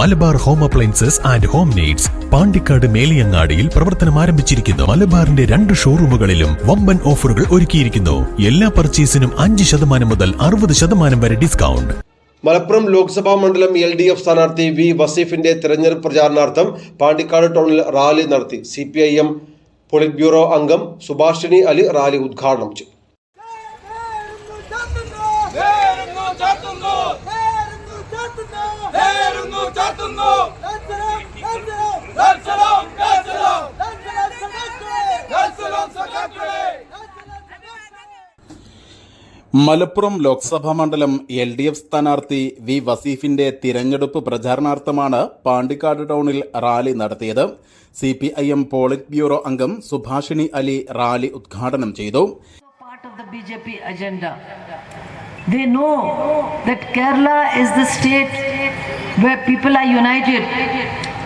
Malabar home appliances and home needs Pandikkad മേലിയങ്ങാടിയിൽ പ്രവർത്തനം ആരംഭിച്ചിരിക്കുന്നു. മലബാറിന്റെ രണ്ട് ഷോറൂമുകളിലും വമ്പൻ ഓഫറുകൾ ഒരുക്കിയിരിക്കുന്നു. എല്ലാ പർച്ചേസിനും അഞ്ച് ശതമാനം മുതൽ അറുപത് ശതമാനം വരെ ഡിസ്കൗണ്ട്. മലപ്പുറം ലോക്സഭാ മണ്ഡലം എൽ ഡി എഫ് സ്ഥാനാർത്ഥി വി വസീഫിന്റെ തെരഞ്ഞെടുപ്പ് പ്രചാരണാർത്ഥം പാണ്ടിക്കാട് ടൗണിൽ റാലി നടത്തി. C P I M polit bureau അംഗം സുഭാഷിണി അലി റാലി ഉദ്ഘാടനം ചെയ്തു. ചാത്തുന്നു ചാത്തുന്നു ചാത്തുന്നു. മലപ്പുറം ലോക്സഭാ മണ്ഡലം എൽ ഡി എഫ് സ്ഥാനാർത്ഥി വി വസീഫിന്റെ തിരഞ്ഞെടുപ്പ് പ്രചാരണാർത്ഥമാണ് പാണ്ടിക്കാട് ടൗണിൽ റാലി നടത്തിയത്. C P I M polit bureau അംഗം സുഭാഷിണി അലി റാലി ഉദ്ഘാടനം ചെയ്തു. They know that Kerala is the state where people are united,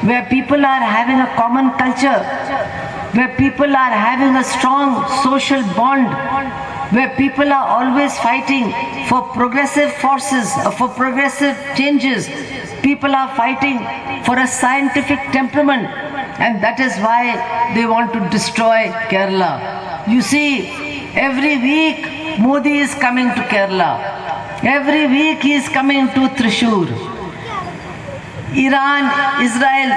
where people are having a common culture, where people are having a strong social bond, where people are always fighting for progressive forces, uh, for progressive changes. People are fighting for a scientific temperament, and that is why they want to destroy Kerala. You see, every week Modi is coming to Kerala. Every week he is coming to Trishur. Iran, Israel,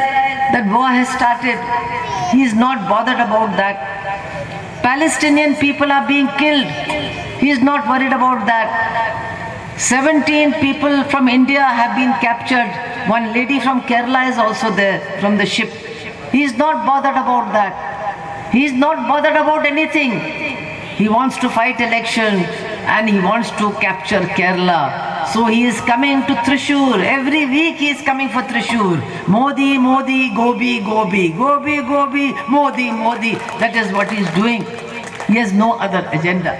that war has started. He is not bothered about that. Palestinian people are being killed. He is not worried about that. 17 people from India have been captured. One lady from Kerala is also there from the ship. He is not bothered about that. He is not bothered about anything. He wants to fight election and he wants to capture Kerala. So he is coming to Trishur. Every week he is coming for Trishur. Modi, Modi, Gobi, Gobi, Gobi, Gobi, Modi, Modi. That is what he is doing. He has no other agenda.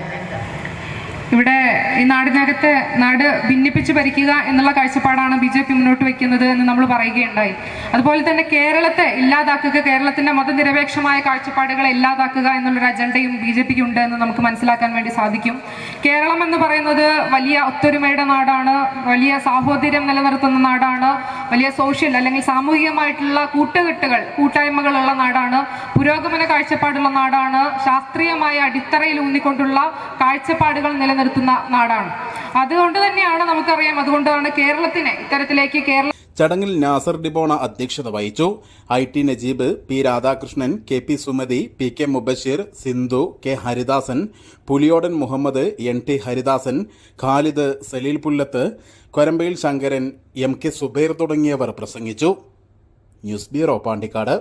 ഇവിടെ ഈ നാടിനകത്തെ നാട് ഭിന്നിപ്പിച്ച് ഭരിക്കുക എന്നുള്ള കാഴ്ചപ്പാടാണ് B J P മുന്നോട്ട് വയ്ക്കുന്നത് എന്ന് നമ്മൾ പറയുകയുണ്ടായി. അതുപോലെ തന്നെ കേരളത്തെ ഇല്ലാതാക്കുക കേരളത്തിന്റെ മതനിരപേക്ഷമായ കാഴ്ചപ്പാടുകളെ ഇല്ലാതാക്കുക എന്നുള്ളൊരു അജണ്ടയും ബി ജെ പിക്ക് ഉണ്ട് എന്ന് നമുക്ക് മനസ്സിലാക്കാൻ വേണ്ടി സാധിക്കും. കേരളം എന്ന് പറയുന്നത് വലിയ ഒത്തൊരുമയുടെ നാടാണ് വലിയ സാഹോദര്യം നിലനിർത്തുന്ന നാടാണ് വലിയ സോഷ്യൽ അല്ലെങ്കിൽ സാമൂഹികമായിട്ടുള്ള കൂട്ടുകെട്ടുകൾ കൂട്ടായ്മകളുള്ള നാടാണ് പുരോഗമന കാഴ്ചപ്പാടുള്ള നാടാണ് ശാസ്ത്രീയമായ അടിത്തറയിൽ ഊന്നിക്കൊണ്ടുള്ള കാഴ്ചപ്പാടുകൾ നിലനിർത്തുന്ന നാടാണ്. അതുകൊണ്ട് തന്നെയാണ് നമുക്കറിയാം അതുകൊണ്ടാണ് കേരളത്തിനെ ഇത്തരത്തിലേക്ക് കേരള ചടങ്ങിൽ നാസർ ഡിബോണ അധ്യക്ഷത വഹിച്ചു. I T Najeeb P Radhakrishnan K P Sumathi P K Mubasheer Sindhu K Haridasan Puliyodan Muhammad N T Haridasan Khalid Saleel Pullath Korambayil Sankaran M K Zubair തുടങ്ങിയവർ പ്രസംഗിച്ചു. News bureau Pandikkad.